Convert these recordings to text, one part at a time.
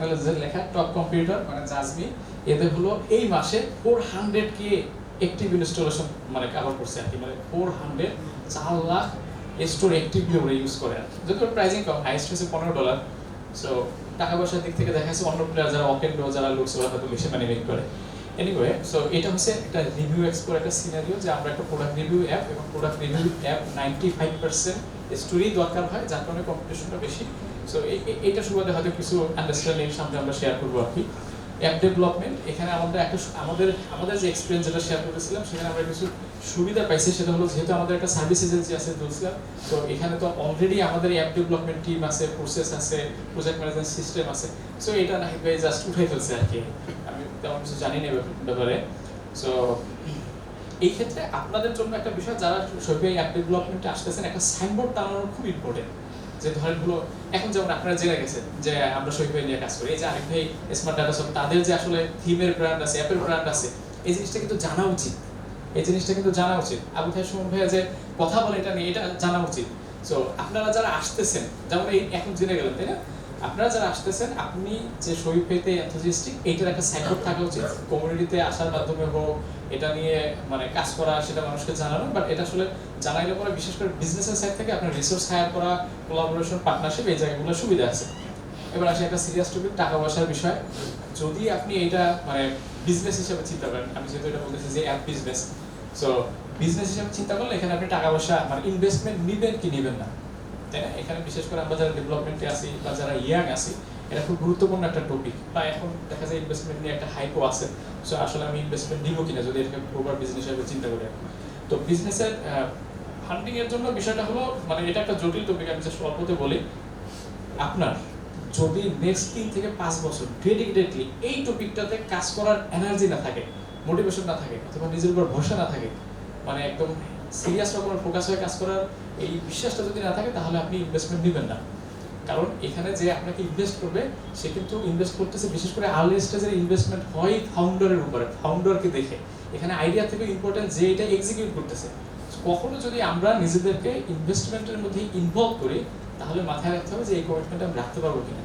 এখানে যে লেখা টপ কম্পিউটার মানে জাজমি এদের হলো এই মাসে four hundred K active installation মানে কভার করছে আর কি মানে ফোর হান্ড্রেড চার লাখ স্টোর অ্যাক্টিভলি ওরা ইউজ করে আর কি। যদিও প্রাইসিং কম হাইস্ট হচ্ছে পনেরো ডলার সো টাকা পয়সার দিক থেকে দেখা যাচ্ছে অন্য প্লেয়ার যারা অকেন্ড যারা লুকস ওরা হয়তো বেশি মানে মেক করে। এনিওয়ে সো এটা হচ্ছে একটা রিভিউ এক্সপোর একটা সিনারিও যে আমরা একটা প্রোডাক্ট রিভিউ অ্যাপ এবং product review app ninety five percent story দরকার হয়, যার কারণে কম্পিটিশনটা বেশি। সো এইটা সুবাদে হয়তো কিছু আন্ডারস্ট্যান্ডিং সামনে আমরা শেয়ার করব আর কি। অ্যাপ ডেভেলপমেন্ট এখানে আমাদের একটা আমাদের আমাদের যে এক্সপিরিয়েন্স যেটা শেয়ার করেছিলাম সেখানে আমরা কিছু সুবিধা পাইছি, সেটা হলো যেহেতু আমাদের একটা সার্ভিস এজেন্সি আছে দুলসিয়া, তো এখানে তো অলরেডি আমাদের অ্যাপ ডেভেলপমেন্ট টিম আছে প্রসেস আছে প্রজেক্ট ম্যানেজমেন্ট সিস্টেম আছে। সো এটা না ভাই জাস্ট উঠাই ফেলছে আর কি। আমি তেমন কিছু জানি না ব্যাপারে সো এই ক্ষেত্রে আপনাদের জন্য একটা বিষয়, যারা সবই অ্যাপ ডেভেলপমেন্টে আসতেছেন, একটা সাইনবোর্ড টানানো খুব ইম্পর্টেন্ট যে ধরেন হলো এখন যেমন আপনারা জেনে গেছেন যে আমরা শহীদ ভাই নিয়ে কাজ করি, এই যে আরেক ভাই স্মার্ট ডাটা সব তাদের যে আসলে থিমের ব্র্যান্ড আছে অ্যাপের ব্র্যান্ড আছে, এই জিনিসটা কিন্তু জানা উচিত। এই জিনিসটা কিন্তু জানা উচিত। আবু ভাই সুমন ভাইয়া যে কথা বলে, এটা নিয়ে এটা জানা উচিত। সো আপনারা যারা আসতেছেন, যেমন এই এখন জেনে গেলেন, তাই না? আপনারা যারা আসতেছেন, আপনি যে শহীদ পেতে এনথুজিস্টিক এইটার একটা সাইনবোর্ড থাকা উচিত। কমিউনিটিতে আসার মাধ্যমে হোক এটা নিয়ে মানে কাজ করা সেটা মানুষকে জানানো বাট এটা আসলে জানাইলে পরে বিশেষ করে বিজনেসের সাইড থেকে আপনার রিসোর্স হায়ার করা কোলাবোরেশন পার্টনারশিপ এই জায়গাগুলো সুবিধা আছে। এবার আসে একটা সিরিয়াস টপিক টাকা পয়সার বিষয়। যদি আপনি এটা মানে বিজনেস হিসেবে চিন্তা করেন, আমি যেহেতু এটা বলতেছি যে অ্যাপ বিজনেস সো বিজনেস হিসেবে চিন্তা করলে এখানে আপনি টাকা পয়সা মানে ইনভেস্টমেন্ট নিবেন কি নিবেন না, তাই না? এখানে বিশেষ করে আমরা যারা ডেভেলপমেন্টে আছি বা যারা ইয়াং আছি এটা খুব গুরুত্বপূর্ণ একটা টপিক বা এখন দেখা যায় ইনভেস্টমেন্ট নিয়ে একটা হাইপও আছে। সো আসলে আমি ইনভেস্টমেন্ট নিব কিনা যদি এটাকে প্রপার বিজনেস হিসেবে চিন্তা করি তো বিজনেসের ফান্ডিং এর জন্য বিষয়টা হলো মানে এটা একটা জটিল টপিক আমি জাস্ট অল্পতে বলি। আপনার যদি নেক্সট তিন থেকে পাঁচ বছর ডেডিকেটেডলি এই টপিকটাতে কাজ করার এনার্জি না থাকে মোটিভেশন না থাকে, অথবা নিজের উপর ভরসা না থাকে মানে একদম সিরিয়াস রকমের ফোকাস হয়ে কাজ করার এই বিশ্বাসটা যদি না থাকে, তাহলে আপনি ইনভেস্টমেন্ট নেবেন না। কারণ এখানে যে আপনাকে ইনভেস্ট করবে, সে কিন্তু ইনভেস্ট করতেছে বিশেষ করে আর্লি স্টেজের ইনভেস্টমেন্ট হয় ফাউন্ডারের উপরে ফাউন্ডারকে দেখে। এখানে আইডিয়া থেকে ইম্পর্টেন্ট যে এটা এক্সিকিউট করতেছে। কখনো যদি আমরা নিজেদেরকে ইনভেস্টমেন্টের মধ্যে ইনভলভ করি, তাহলে মাথায় রাখতে হবে যে এই কমিটমেন্ট আমি রাখতে পারব কিনা।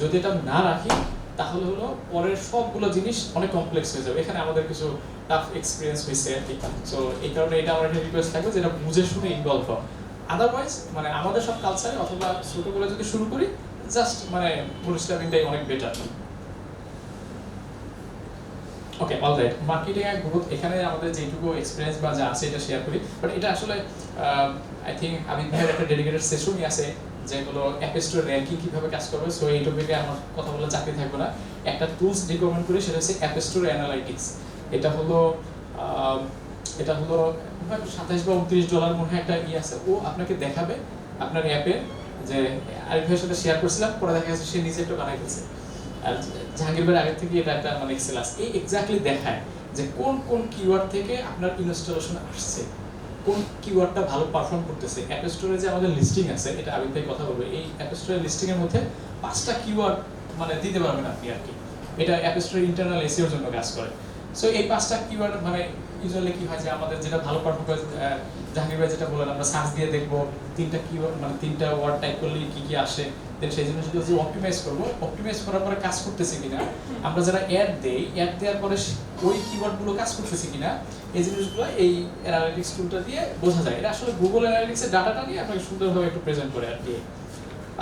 যদি এটা না রাখি, তাহলে হলো পরের সবগুলো জিনিস অনেক কমপ্লেক্স হয়ে যাবে। এখানে আমাদের কিছু টাফ এক্সপিরিয়েন্স হয়েছে আর কি। সো এই কারণে এটা আমার একটা রিকোয়েস্ট থাকবে যেটা বুঝে শুনে ইনভলভ হওয়া আদারওয়াইজ মানে আমাদের সব কালচারে অথবা ছোটগুলো যদি শুরু করি জাস্ট মানে বুটস্ট্র্যাপিংটাই অনেক বেটার ওকে অলরাইট মার্কেটিং এর গ্রোথ এখানে আমাদের যেটুকু এক্সপিরিয়েন্স বা যা আছে এটা শেয়ার করি। বাট এটা আসলে আই থিঙ্ক আমি ভাইয়ের একটা ডেডিকেটেড সেশনই আছে, যেগুলো অ্যাপ স্টোর র্যাঙ্কিং কীভাবে কাজ করবে। সো এই টপিকে আমার কথা বলে চাকরি থাকবে না। একটা টুলস রিকমেন্ড করি, সেটা হচ্ছে অ্যাপ স্টোর অ্যানালাইটিক্স এটা হলো এটা হলো সাতাইশ বা উনত্রিশ ডলার মনে হয় একটা ই আছে। ও আপনাকে দেখাবে আপনার অ্যাপে যে আরিফ ভাইয়ের সাথে শেয়ার করছিলাম, পরে দেখা গেছে সে নিজে একটা বানাই ফেলছে। আর জাহাঙ্গীর ভাইয়ের আগে থেকে এটা একটা মানে এক্সেল আছে। এই এক্স্যাক্টলি দেখায় যে কোন কোন কিওয়ার্ড থেকে আপনার ইনস্টলেশন আসছে, কোন কিওয়ার্ডটা ভালো পারফর্ম করতেছে। অ্যাপ স্টোরে যে আমাদের লিস্টিং আছে, এটা আবিদ ভাই কথা বলবে, এই অ্যাপ স্টোরের লিস্টিং এর মধ্যে পাঁচটা কিওয়ার্ড মানে দিতে পারবেন আপনি আর কি। এটা অ্যাপ স্টোরের ইন্টারনাল এসিওর জন্য কাজ করে। সো এই পাঁচটা কিওয়ার্ড মানে ইউজুয়ালি কি হয় যে আমাদের যেটা ভালো পারফর্ম করে জাহাঙ্গীর ভাই যেটা বললেন, আমরা সার্চ দিয়ে দেখব, তিনটা কিওয়ার্ড মানে তিনটা ওয়ার্ড টাইপ করলে কি কি আসে। দেন সেই জন্য যদি অপটিমাইজ করব অপটিমাইজ করার পরে কাজ করতেছে কিনা, আমরা যারা অ্যাড দেই অ্যাড দেওয়ার পরে ওই কিওয়ার্ডগুলো কাজ করতেছে কিনা, এই জিনিসগুলো এই অ্যানালিটিক্স টুলটা দিয়ে বোঝা যায়। এটা আসলে গুগল অ্যানালিটিক্সের ডাটাটা নিয়ে আপনাকে সুন্দরভাবে একটু প্রেজেন্ট করে আর কি।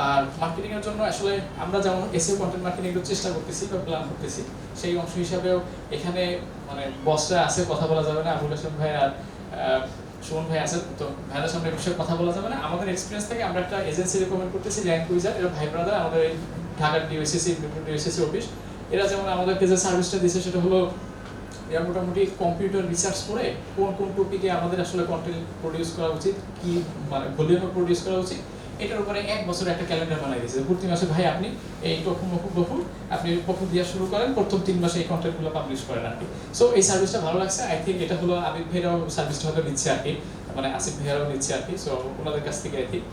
আর মার্কেটিং এর জন্য আসলে আমরা যেমন এসিও কন্টেন্ট মার্কেটিং এর চেষ্টা করতেছি বা প্ল্যান করতেছি, সেই অংশ হিসাবেও এখানে মানে বসরা আছে, কথা বলা যাবে না। আবুল হাসান ভাই আর সুমন ভাই আছে, তো ভাইয়ের সামনে বিষয়ে কথা বলা যাবে না। আমাদের এক্সপিরিয়েন্স থেকে আমরা একটা এজেন্সি রেকমেন্ড করতেছি র্যাঙ্ক উইজার এরা ভাই ব্রাদার আমাদের এই ঢাকার ডিওসিসি ডিওসিসি অফিস এরা যেমন আমাদেরকে যে সার্ভিসটা দিচ্ছে সেটা হলো এরা মোটামুটি কম্পিউটার রিসার্চ করে কোন কোন টপিকে আমাদের আসলে কন্টেন্ট প্রডিউস করা উচিত, কি মানে ভলিউমে প্রডিউস করা উচিত। এটার উপরে এক বছর একটা ক্যালেন্ডার বানাই দিয়েছে। প্রতি মাসে, ভাই, আপনি এই টকু মকু গফু আপনি পকু দিয়া শুরু করেন, প্রথম তিন মাসে এই কন্টেন্টগুলো পাবলিশ করেন আর কি সো এই সার্ভিসটা ভালো লাগছে। আই থিঙ্ক এটা হলো আবিদ ভাইরাও সার্ভিসটা হয়তো নিচ্ছে আর কি মানে আসিফ ভাইয়ারাও নিচ্ছে আর কি সো ওনাদের কাছ থেকে আই থিঙ্ক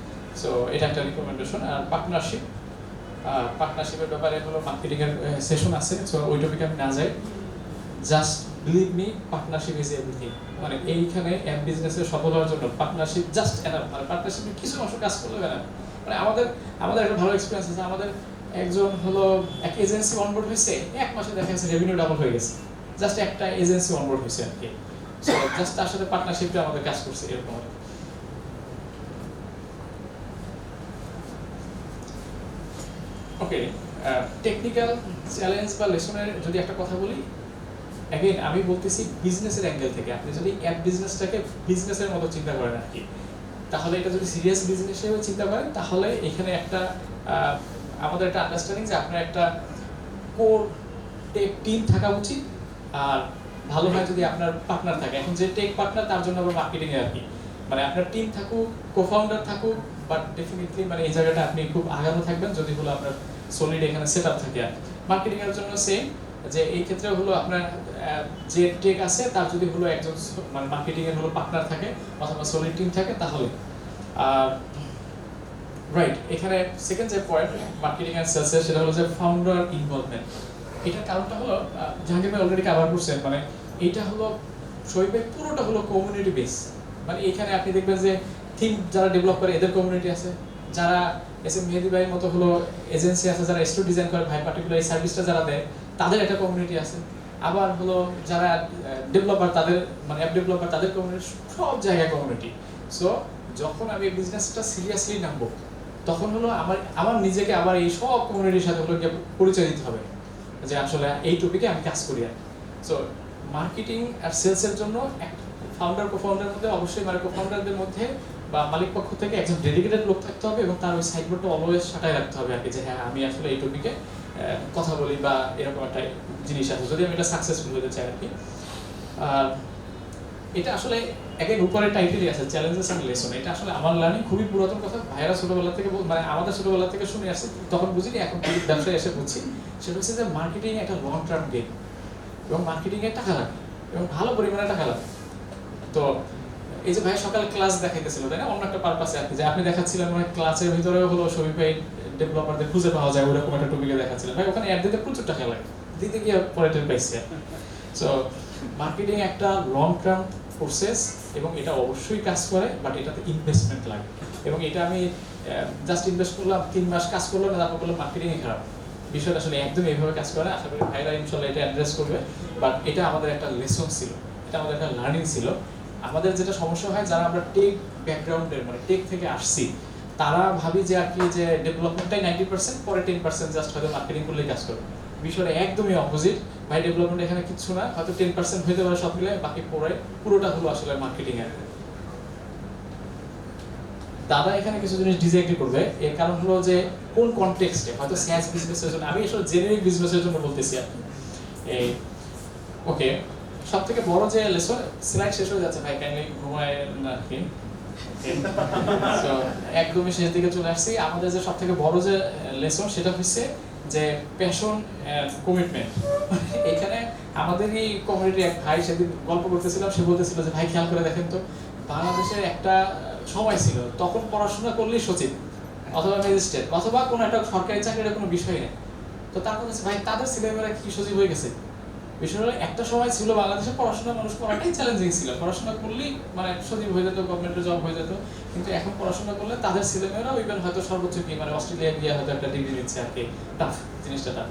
সো এটা একটা রিকমেন্ডেশন আর পার্টনারশিপ পার্টনারশিপের ব্যাপারে হলো মার্কেটিং এর সেশন আছে। সো ওই টপিকে আমি না যাই। Just believe me partnership is everything মানে এইখানে অ্যাপ বিজনেসের সফল হওয়ার জন্য পার্টনারশিপ জাস্ট এনাফ মানে পার্টনারশিপে কিছু অংশ কাজ করলে না। মানে আমাদের আমাদের একটা ভালো এক্সপিরিয়েন্স আছে। আমাদের একজন হলো এক এজেন্সি অনবোর্ড হয়েছে, এক মাসে দেখা যাচ্ছে রেভিনিউ ডাবল হয়ে গেছে। জাস্ট একটা এজেন্সি অনবোর্ড হয়েছে আর কি। সো জাস্ট তার সাথে পার্টনারশিপে আমাদের কাজ করছে এরকম আর ওকে টেকনিক্যাল চ্যালেঞ্জ বা লেসনের যদি একটা কথা বলি অ্যাগেন আমি বলতেছি বিজনেসের অ্যাঙ্গেল থেকে। আপনি যদি অ্যাপ বিজনেসটাকে বিজনেসের মতো চিন্তা করেন আর কি, তাহলে এটা যদি সিরিয়াস বিজনেস হিসেবে চিন্তা করেন, তাহলে এখানে একটা আমাদের একটা আন্ডারস্ট্যান্ডিং যে আপনার একটা কোর টেক টিম থাকা উচিত। আর ভালো হয় যদি আপনার পার্টনার থাকে। এখন যে টেক পার্টনার তার জন্য আবার মার্কেটিং আর কি। মানে আপনার টিম থাকুক কোফাউন্ডার থাকুক বাট ডেফিনেটলি মানে এই জায়গাটা আপনি খুব আগানো থাকবেন যদি হলো আপনার সলিড এখানে সেট আপ থাকে আর মার্কেটিং এর জন্য সেম যে এই ক্ষেত্রে হলো আপনার যে টেক আছে, তার যদি হলো একজন মানে মার্কেটিং এর হলো পার্টনার থাকে অথবা সলিড টিম থাকে, তাহলে। রাইট এখানে সেকেন্ড যে পয়েন্ট মার্কেটিং এন্ড সেলস সেটা হলো যে ফাউন্ডার ইনভলভমেন্ট এটার কারণটা হলো জাহাঙ্গীর ভাই অলরেডি কভার করছেন মানে এটা হলো শৈবের পুরোটা হলো কমিউনিটি বেস মানে এখানে আপনি দেখবেন যে থিম যারা ডেভেলপ করে, এদের কমিউনিটি আছে। যারা এস এম মেহেদি ভাইয়ের মতো হলো এজেন্সি আছে, যারা স্টোর ডিজাইন করে, ভাই পার্টিকুলার এই সার্ভিসটা যারা দেয় তাদের একটা কমিউনিটি আছে। আবার হলো যারা ডেভেলপার তাদের মানে অ্যাপ ডেভেলপার তাদের কমিউনিটি সব জায়গায় কমিউনিটি সো যখন আমি এই বিজনেসটা সিরিয়াসলি নামবো, তখন হলো আমার আমার নিজেকে আবার এই সব কমিউনিটির সাথে হলো পরিচয় দিতে হবে। যে আসলে এই টপিকে আমি কাজ করি আর সো মার্কেটিং আর সেলসের জন্য ফাউন্ডার কো ফাউন্ডারের মধ্যে, অবশ্যই মানে কো ফাউন্ডারদের মধ্যে বা মালিক পক্ষ থেকে একজন ডেডিকেটেড লোক থাকতে হবে এবং তার ওই সাইডবোর্ডটা অলওয়েজ সাটাই রাখতে হবে আর কি, যে হ্যাঁ আমি আসলে এই টপিকে কথা বলি বা এরকম একটা জিনিস আছে। যদি আমি এটা সাকসেসফুল হতে চাই আর কি আর এটা আসলে একের উপরে টাইটেলই আছে চ্যালেঞ্জেস এন্ড লেসন এটা আসলে আমার লার্নিং খুবই পুরাতন কথা। ভাইয়েরা ছোটবেলা থেকে মানে আমাদের ছোটবেলা থেকে শুনে আসছি তখন বুঝিনি, এখন ব্যবসায় এসে বুঝছি সেটা হচ্ছে যে মার্কেটিং একটা লং টার্ম গেম এবং মার্কেটিং এর টাকা লাগে এবং ভালো পরিমাণে টাকা লাগে তো এই যে ভাই সকালে ক্লাস দেখাইতেছিল, তাই না? অন্য একটা পারপাসে আপনি যে আপনি দেখাচ্ছিলেন মানে ক্লাসের ভিতরে হলো ছবি পাই ডেভেলপারদের খুঁজে পাওয়া যায় ওরকম একটা টপিকে দেখাচ্ছিলেন ভাই, ওখানে অ্যাড দিতে প্রচুর টাকা লাগে। দিতে গিয়ে পরে টের পাইছি সো মার্কেটিং একটা লং টার্ম প্রসেস এবং এটা অবশ্যই কাজ করে বাট এটাতে ইনভেস্টমেন্ট লাগে। এবং এটা আমি জাস্ট ইনভেস্ট করলাম, তিন মাস কাজ করলাম, তারপর বললাম মার্কেটিংয়ে খারাপ। বিষয়টা আসলে একদম এইভাবে কাজ করে না। আশা করি ভাইরা ইনশাল্লাহ এটা অ্যাড্রেস করবে। বাট এটা আমাদের একটা লেসন ছিল। এটা আমাদের একটা লার্নিং ছিল। আমাদের যেটা সমস্যা হয়, যারা আমরা টেক ব্যাকগ্রাউন্ডের মানে টেক থেকে আসছি তারা ভাবি যে আর কি যে ডেভেলপমেন্টটাই নাইনটি পার্সেন্ট পরে টেন পার্সেন্ট জাস্ট হয়তো মার্কেটিং করলেই কাজ করবে। বিষয়টা একদমই অপোজিট ভাই ডেভেলপমেন্ট এখানে কিচ্ছু না, হয়তো টেন পার্সেন্ট হইতে পারে সব মিলে, বাকি পরে, পুরোটা হলো আসলে মার্কেটিং এর। দাদা এখানে কিছু জিনিস ডিজাইন করবে। এর কারণ হলো যে কোন কনটেক্সটে হয়তো স্যাস বিজনেসের জন্য, আমি আসলে জেনারিক বিজনেসের জন্য বলতেছি আর। এই ওকে সব থেকে বড় যে লেসন স্লাইড শেষ হয়ে যাচ্ছে, ভাই কাইন্ডলি ঘুমায় না কি। একদমই শেষ দিকে চলে আসছি। আমাদের যে সব থেকে বড় যে লেসন সেটা হচ্ছে যে প্যাশন কমিটমেন্ট এখানে আমাদের এই কমিউনিটি এক ভাই সেদিন গল্প করতেছিলাম সে বলতেছিল যে, ভাই, খেয়াল করে দেখেন তো বাংলাদেশের একটা সময় ছিল, তখন পড়াশোনা করলেই সচিব অথবা ম্যাজিস্ট্রেট, অথবা কোনো একটা সরকারি চাকরির কোনো বিষয় নেই। তো তারপর ভাই, তাদের ছেলেমেয়েরা কি সচিব হয়ে গেছে? বিষয় একটা সময় ছিল বাংলাদেশে পড়াশোনা মানুষ করাটাই চ্যালেঞ্জিং ছিল। পড়াশোনা করলেই মানে সচিব হয়ে যেত গভর্নমেন্টের জব হয়ে যেত। কিন্তু এখন পড়াশোনা করলে তাদের ছেলেমেয়েরাও ইভেন হয়তো সর্বোচ্চ কি মানে অস্ট্রেলিয়া গিয়ে হয়তো একটা ডিগ্রি নিচ্ছে আর কি টাফ জিনিসটা টাফ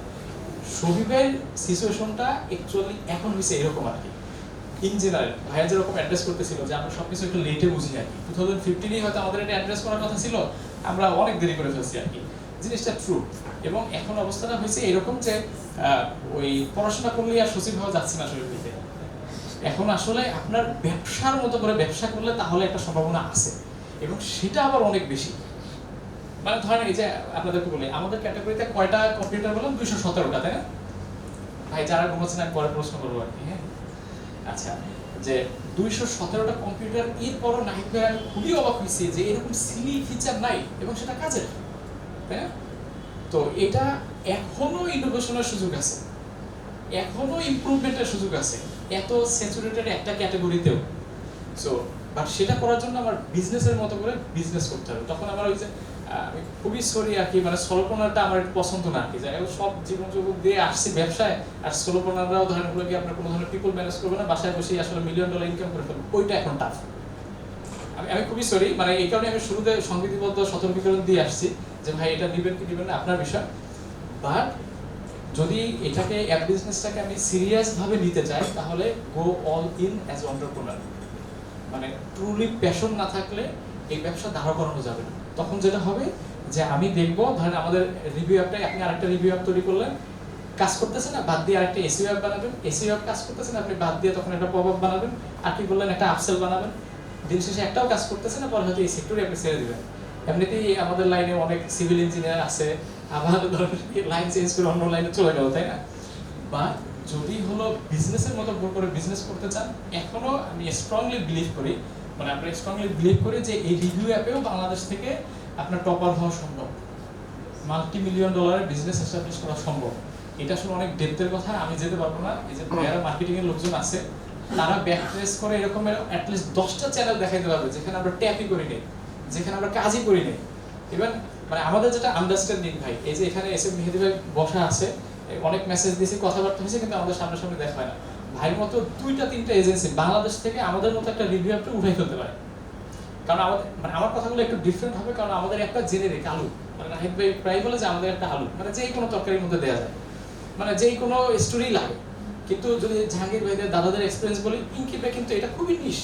শহীদের সিচুয়েশনটা অ্যাকচুয়ালি এখন হয়েছে এরকম আর কি। ইন জেনারেল ভাইয়া যেরকম অ্যাড্রেস করতেছিল যে আমরা সবকিছু একটু লেটে বুঝি আর কি। টু থাউজেন্ড ফিফটিনেই হয়তো আমাদের এটা অ্যাড্রেস করার কথা ছিল, আমরা অনেক দেরি করে ফেলছি আর কি। জিনিসটা ট্রু এবং এখন অবস্থাটা হয়েছে এরকম যে ওই পড়াশোনা করলেই আর সচিব হওয়া যাচ্ছে না শরীর এখন আসলে আপনার ব্যবসার মতো করে ব্যবসা করলে তাহলে একটা সম্ভাবনা আছে। এবং সেটা আবার অনেক বেশি। মানে ধরেন এই যে আপনাদেরকে বলি, আমাদের ক্যাটাগরিতে কয়টা কম্পিউটার বললাম? দুইশো সতেরোটা, তাই না? ভাই, যারা ঘুমাচ্ছেন আমি পরে প্রশ্ন করব আর কি হ্যাঁ? আচ্ছা যে দুইশো সতেরোটা কম্পিউটার এরপরও নাহিদ ভাই খুবই অবাক হয়েছি যে এরকম সিলি ফিচার নাই এবং সেটা কাজের। না তো এটা এখনও ইনোভেশনের সুযোগ আছে। এখনও ইমপ্রুভমেন্টের সুযোগ আছে। এত স্যাচুরেটেড একটা ক্যাটাগরিতেও সো বাট সেটা করার জন্য আমার বিজনেসের মতো করে বিজনেস করতে হবে। তখন আমার ওই যে আমি খুবই সরি আর কি মানে সোলোপনারটা আমার পছন্দ না আর কি। যে এখন সব জীবন যুবক দিয়ে আসছি ব্যবসায়, আর সোলোপনাররাও ধরেন হলো কি আপনার কোনো ধরনের পিপল ম্যানেজ করবে না, বাসায় বসেই আসলে মিলিয়ন ডলার ইনকাম করে ফেলবে। ওইটা এখন টাফ আমি আমি খুবই সরি মানে এই কারণে আমি শুরুতে সংবিধিবদ্ধ সতর্কীকরণ দিয়ে আসছি যে ভাই এটা নিবেন কি নিবেন না, আপনার বিষয়। বাট যদি এটাকে অ্যাপ বিজনেসটাকে আমি সিরিয়াস ভাবে নিতে চাই, তাহলে go all in as entrepreneur মানে ট্রুলি প্যাশন না থাকলে এই ব্যবসা দাঁড় করানো যাবে না। তখন যেটা হবে যে আমি দেখব, ধরেন আমাদের রিভিউ অ্যাপটাই আপনি আরেকটা রিভিউ অ্যাপ তৈরি করলেন, কাজ করতেছে না, বাদ দিয়ে আরেকটা এসিও অ্যাপ বানাবেন। এসিও অ্যাপ কাজ করতেছে না আপনি বাদ দিয়ে তখন একটা পপ আপ বানাবেন, আর কি বললেন, একটা আপসেল বানাবেন। দিন শেষে একটাও কাজ করতেছে না, পরে হয়তো এই সেক্টরে আপনি ছেড়ে দিবেন। এমনিতেই আমাদের লাইনে অনেক সিভিল ইঞ্জিনিয়ার আছে, আবার ধরেন লাইন চেঞ্জ করে অন্য লাইনে চলে গেল, তাই না? বা যদি হলো বিজনেসের মতো করে বিজনেস করতে চান, এখনও আমি স্ট্রংলি বিলিভ করি মানে আমরা স্ট্রংলি বিলিভ করি যে এই রিভিউ অ্যাপেও বাংলাদেশ থেকে আপনার টপার হওয়া সম্ভব। মাল্টি মিলিয়ন ডলারের বিজনেস এস্টাবলিশ করা সম্ভব। এটা আসলে অনেক ডেপথের কথা, আমি যেতে পারব না। এই যে যারা মার্কেটিং এর লোকজন আছে তারা ব্যাক ট্রেস করে এরকমের অ্যাটলিস্ট দশটা চ্যানেল দেখাইতে পারবে, যেখানে আমরা ট্যাপই করি নেই, যেখানে আমরা কাজই করি নেই। ইভেন মানে আমাদের যেটা আন্ডারস্ট্যান্ডিং ভাই, এই যে এখানে এসে মেহেদি ভাই বসা আছে অনেক মেসেজ দিয়েছি কথাবার্তা হয়েছে, কিন্তু আমাদের সামনাসামনি দেখা হয় না। ভাইয়ের মতো দুইটা তিনটা এজেন্সি বাংলাদেশ থেকে আমাদের মতো একটা রিভিউ একটা উঠাই ফেলতে পারে। কারণ আমাদের মানে আমার কথাগুলো একটু ডিফারেন্ট হবে, কারণ আমাদের একটা জেনেরিক আলু। মানে নাহিদ ভাই প্রায় বলে যে আমাদের একটা আলু মানে যেই কোনো তরকারির মধ্যে দেওয়া যায়। মানে যেই কোনো স্টোরি লাগে। কিন্তু যদি জাহাঙ্গীর ভাইদের দাদাদের এক্সপিরিয়েন্স বলি ইনকিপে কিন্তু এটা খুবই নিশ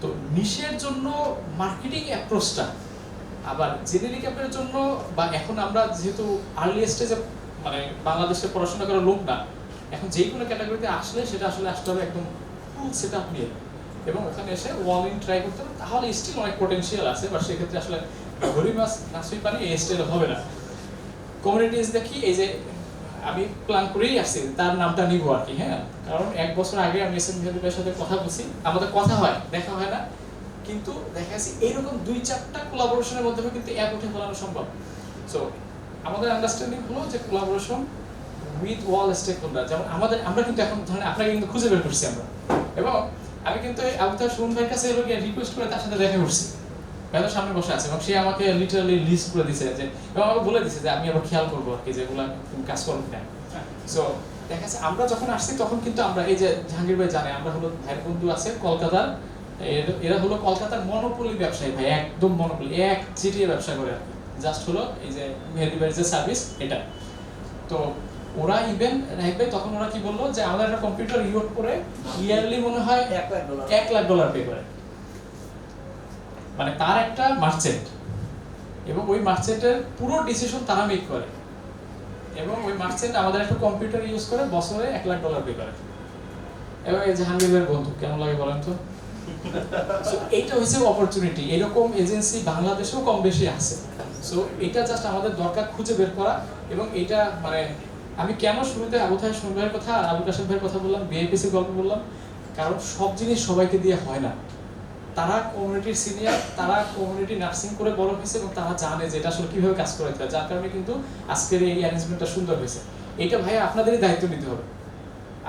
তো নিশের জন্য মার্কেটিং অ্যাপ্রোচটা আবার জেনেরিক অ্যাপের জন্য বা এখন আমরা যেহেতু আর্লি স্টেজে মানে বাংলাদেশে পড়াশোনা করার লোক না, এখন যেই কোনো ক্যাটাগরিতে আসলে সেটা আসলে আসতে হবে একদম ফুল সেট আপ নিয়ে। এবং ওখানে এসে ওয়াল ইন ট্রাই করতে হবে, তাহলে স্টিল অনেক পোটেনশিয়াল আছে বা সেক্ষেত্রে আসলে ঘড়ি মাছ নাচুই পানি এই স্টাইল হবে না। কমিউনিটিস দেখি, এই যে আমি প্ল্যান করেই আসছি তার নামটা নিব আর কি হ্যাঁ? কারণ এক বছর আগে আমি এস এম সাথে কথা বলছি, আমাদের কথা হয়, দেখা হয় না। কিন্তু দেখা যাচ্ছে এইরকম দুই চারটা কোলাবোরেশনের মাধ্যমে কিন্তু অ্যাপ উঠে ফেলানো সম্ভব। সো আমাদের আন্ডারস্ট্যান্ডিং হলো যে collaboration with all stakeholder যেমন আমাদের, আমরা কিন্তু এখন ধরেন আপনাকে কিন্তু খুঁজে বের করছি আমরা। এবং আমি কিন্তু আবুতার সুমন ভাইয়ের কাছে এলো গিয়ে রিকোয়েস্ট করে তার সাথে দেখা করছি। হয়তো সামনে বসে আছে এবং সে আমাকে লিটারালি লিস্ট করে দিছে যে এবং আমাকে বলে দিছে যে আমি আবার খেয়াল করব আর কি যেগুলো তুমি কাজ করো কিনা? সো দেখা যাচ্ছে আমরা যখন আসছি তখন কিন্তু আমরা এই যে জাহাঙ্গীর ভাই জানে আমরা হলো ভাইয়ের বন্ধু আছে কলকাতার এরা হলো কলকাতার মনোপলি ব্যবসায়ী ভাই একদম মনোপলি এক চিটিয়ে ব্যবসা করে আর জাস্ট হলো এই যে মেহেদি ভাইয়ের যে সার্ভিস এটা। তো ওরা ইভেন রাহিব ভাই তখন ওরা কি বলল যে আমাদের একটা কম্পিউটার ইউট করে ইয়ারলি মনে হয় এক লাখ ডলার এক লাখ ডলার পে করে। মানে তার একটা মার্চেন্ট এবং ওই মার্চেন্টের পুরো ডিসিশন তারা মেক করে। এবং ওই মার্চেন্ট আমাদের একটা কম্পিউটার ইউজ করে, বছরে এক লাখ ডলার পে করে। এবং এই জাহাঙ্গীরের বন্ধু, কেমন লাগে বলেন তো? এইটা হচ্ছে অপরচুনিটি এরকম এজেন্সি বাংলাদেশেও কম বেশি আছে। সো এটা জাস্ট আমাদের দরকার খুঁজে বের করা। এবং এটা মানে আমি কেন শুরুতে আবু থাই ভাইয়ের কথা আর আবু কাশেম ভাইয়ের কথা বললাম বিএপিসির গল্প বললাম? কারণ সব জিনিস সবাইকে দিয়ে হয় না। তারা কমিউনিটির সিনিয়র তারা কমিউনিটি নার্সিং করে বড় হয়েছে এবং তারা জানে যে এটা আসলে কীভাবে কাজ করে যার কারণে কিন্তু আজকের এই অ্যারেঞ্জমেন্টটা সুন্দর হয়েছে। এটা ভাই আপনাদেরই দায়িত্ব নিতে হবে।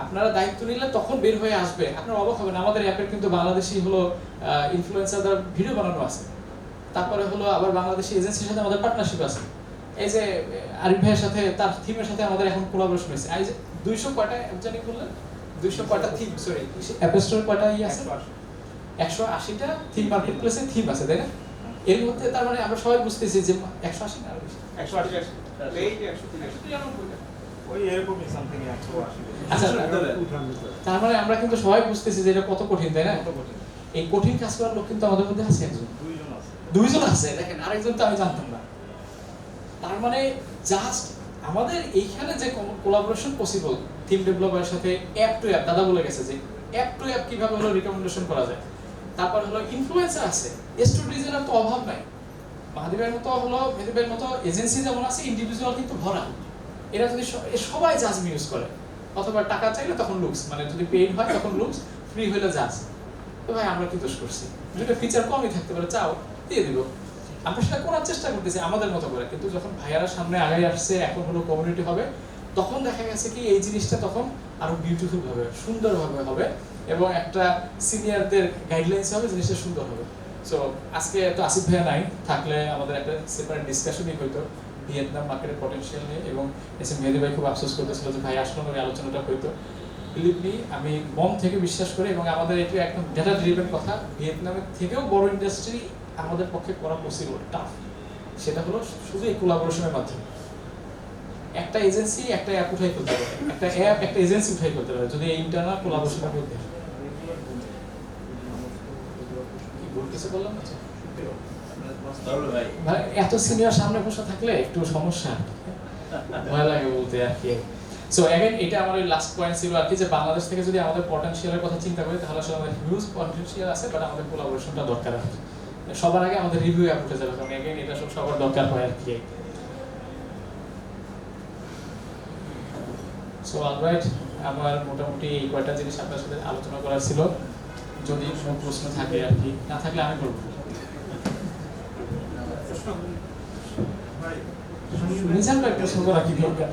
আপনারা দায়িত্ব নিলে তখন বের হয়ে আসবে, আপনারা অবাক হবেন। আমাদের অ্যাপের কিন্তু বাংলাদেশি হলো ইনফ্লুয়েন্সারদের ভিডিও বানানো আছে। তারপরে হলো আবার বাংলাদেশি এজেন্সির সাথে আমাদের পার্টনারশিপ আছে। এই যে আরিফ ভাইয়ের সাথে, তার থিমের সাথে আমাদের এখন কোলাবোরেশন হয়েছে। এই যে, দুইশো কয়টা জানি করলেন দুইশো কয়টা থিম সরি অ্যাপ স্টোর কয়টা ই আছে একশো আশিটা থিম মার্কেট প্লেসে থিম আছে তাই না? এর মধ্যে তার মানে আমরা সবাই বুঝতেছি যে একশো আশি না একশো আশি আচ্ছা তার মানে আমরা কিন্তু সবাই বুঝতেছি যে এটা কত কঠিন তাই না? এই কঠিন কাজ করার লোক কিন্তু আমাদের মধ্যে আছে একজন। দুইজন আছে। দুইজন আছে দেখেন আরেকজন তো আমি জানতাম না। তার মানে জাস্ট আমাদের এইখানে যে কোলাবোরেশন পসিবল টিম ডেভেলপারের সাথে অ্যাপ টু অ্যাপ দাদা বলে গেছে যে অ্যাপ টু অ্যাপ কীভাবে হলো রিকমেন্ডেশন করা যায়? তারপর হলো ইনফ্লুয়েন্সার আছে। স্টুডেন্টের তো অভাব নাই। মাহাদিবের মতো হলো মেহেদিবের মতো এজেন্সি যেমন আছে ইন্ডিভিজুয়াল কিন্তু ভরা। এরা যদি সবাই জাজ ইউজ করে। অথবা টাকা চাইলে তখন লুকস মানে যদি পেইড হয় তখন লুকস ফ্রি হলে জাজ তো ভাই, আমরা কি দোষ করছি? যদি ফিচার কমই থাকতে পারে, চাও, দিয়ে দিব। আমরা সেটা করার চেষ্টা করতেছি আমাদের মতো করে। কিন্তু যখন ভাইয়ারা সামনে আগাই আসছে, এখন হলো কমিউনিটি হবে, তখন দেখা গেছে কি এই জিনিসটা তখন আরও বিউটিফুল হবে, সুন্দরভাবে হবে এবং একটা সিনিয়রদের গাইডলাইন্স হবে জিনিসটা সুন্দর হবে। সো আজকে তো আসিফ ভাইয়া নাই, থাকলে আমাদের একটা সেপারেট ডিসকাশনই হইতো, ভিয়েতনাম মার্কেটের পটেনশিয়াল নিয়ে এবং এসে মেহেদি ভাই খুব আফসোস করতেছিল যে, ভাই, আসলে ওই আলোচনাটা হইতো। বিলিভ মি আমি মন থেকে বিশ্বাস করি এবং আমাদের এটা একদম ডেটা ড্রিভেন কথা, ভিয়েতনামের থেকেও বড় ইন্ডাস্ট্রি আমাদের পক্ষে করা পসিবল টাফ সেটা হলো শুধু এই কোলাবোরেশনের মাধ্যমে। একটা এজেন্সি একটা অ্যাপ উঠাই করতে পারে একটা অ্যাপ একটা এজেন্সি উঠাই করতে পারে যদি ইন্টারনাল কোলাবোরেশনটা করতে হয়। কিছু বললাম না? এত সিনিয়র সামনে বসে থাকলে একটু সমস্যা। ভয় লাগে বলতে আর কি। সো এটা আমার লাস্ট পয়েন্ট ছিল আর কি, যে বাংলাদেশ থেকে যদি আমাদের পটেনশিয়ালের কথা চিন্তা করি, তাহলে আসলে আমাদের হিউজ পটেনশিয়াল আছে বাট আমাদের কোলাবোরেশনটা দরকার আছে। সবার আগে আমাদের রিভিউ অ্যাপ উঠে যাবে, কারণ এটা সব সবার দরকার হয় আর কি। সো অলরাইট আমার মোটামুটি এই কয়টা জিনিস আপনার সাথে আলোচনা করার ছিল। যদি কোনো প্রশ্ন থাকে আর কি না থাকলে আমি করব। ভাই একটা প্রশ্ন করা কি দরকার।